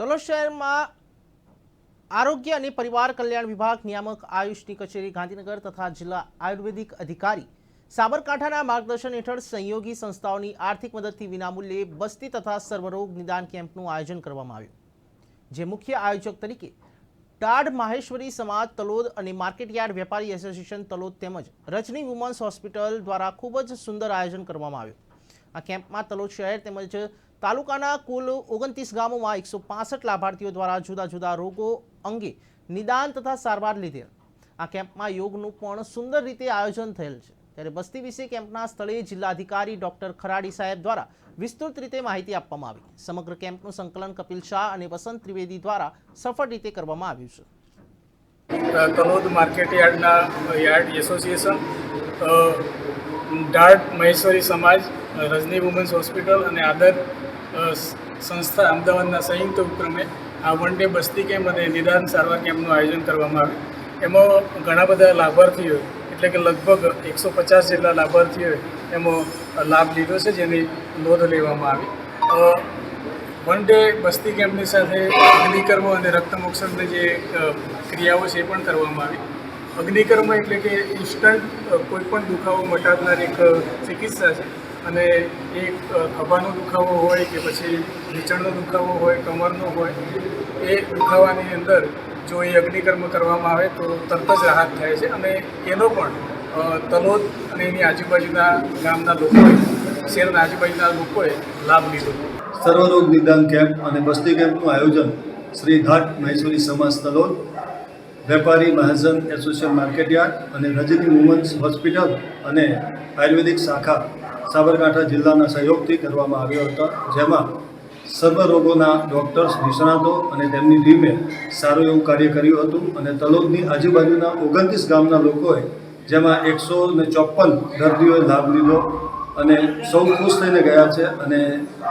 તલોદ શહેરમાં આરોગ્ય અને પરિવાર કલ્યાણ વિભાગ નિયામક આયુષની કચેરી, ગાંધીનગર તથા જિલ્લા આયુર્વેદિક અધિકારી સાબરકાંઠાના માર્ગદર્શન હેઠળ સહયોગી સંસ્થાઓની આર્થિક મદદથી વિનામૂલ્યે બસ્તી તથા સર્વરોગ નિદાન કેમ્પનું આયોજન કરવામાં આવ્યું. જે મુખ્ય આયોજક તરીકે ટાઢ માહેશ્વરી સમાજ તલોદ અને માર્કેટયાર્ડ વેપારી એસોસિએશન તલોદ તેમજ રજની વુમન્સ હોસ્પિટલ દ્વારા ખૂબ જ સુંદર આયોજન કરવામાં આવ્યું. આ કેમ્પમાં તલોદ શહેર તેમજ તાલુકાના કુલ ઓગણત્રીસ ગામોમાં એકસો લાભાર્થીઓ દ્વારા જુદા જુદા રોગો અંગે નિદાન તથા સારવાર લીધેલ. આ કેમ્પમાં યોગનું પણ સુંદર રીતે આયોજન થયેલ છે. ત્યારે બસ્તી વિશે કેમ્પના સ્થળે જિલ્લાધિકારી ડોક્ટર ખરાડી સાહેબ દ્વારા વિસ્તૃત રીતે માહિતી આપવામાં આવી. સમગ્ર કેમ્પનું સંકલન કપિલ શાહ અને વસંત ત્રિવેદી દ્વારા સફળ રીતે કરવામાં આવ્યું છે. તલોદ માર્કેટ યાર્ડના, યાર્ડ એસોસિએશન ડાર્ટ મહેશ્વરી સમાજ રજની વુમન્સ હોસ્પિટલ અને આદર સંસ્થા અમદાવાદના સંયુક્ત ઉપક્રમે આ વન ડે બસ્તી કેમ્પ અને નિદાન સારવાર કેમ્પનું આયોજન કરવામાં આવ્યું. એમાં ઘણા બધા લાભાર્થીઓ, એટલે કે લગભગ એકસો પચાસ જેટલા લાભાર્થીઓએ એમાં લાભ લીધો છે, જેની નોંધ લેવામાં આવી. વન ડે બસ્તી કેમ્પની સાથે અગ્નિકર્મ અને રક્તમોક્ષણની જે ક્રિયાઓ છે એ પણ કરવામાં આવી. અગ્નિકર્મ એટલે કે ઇન્સ્ટન્ટ કોઈ પણ દુખાવો મટાડનાર એક ચિકિત્સા છે. અને એ ખભાનો દુખાવો હોય કે પછી નીચણનો દુખાવો હોય, કમરનો હોય, એ દુખાવાની અંદર જો એ અગ્નિકર્મ કરવામાં આવે તો તરત જ રાહત થાય છે. અને એનો પણ તલોદ અને એની આજુબાજુના ગામના લોકોએ શહેરના આજુબાજુના લોકોએ લાભ લીધો. સર્વરોગ નિદાન કેમ્પ અને બસ્તી કેમ્પનું આયોજન શ્રી ઘાટ મહેશ્વરી સમાજ તલોદ વેપારી મહાજન એસોસિએશન માર્કેટયાર્ડ અને રજની વુમન્સ હોસ્પિટલ અને આયુર્વેદિક શાખા સાબરકાંઠા જિલ્લાના સહયોગથી કરવામાં આવ્યો હતો, જેમાં સર્વ રોગોના ડૉક્ટર્સ નિષ્ણાતો અને તેમની ટીમે સારું એવું કાર્ય કર્યું હતું અને તલોદની આજુબાજુના ઓગણત્રીસ ગામના લોકોએ જેમાં એકસો ને ચોપન દર્દીઓએ લાભ લીધો અને સૌ ખુશ થઈને ગયા છે અને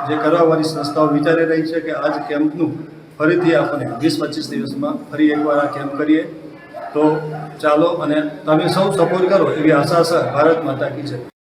જે કરવાવાળી સંસ્થાઓ વિચારી રહી છે કે આજ કેમ્પનું ફરીથી આપણે વીસ, પચીસ દિવસમાં ફરી એકવાર આ કેમ્પ કરીએ. તો ચાલો અને તમે સૌ સપોર્ટ કરો એવી આશા છે, ભારત માતા કી છે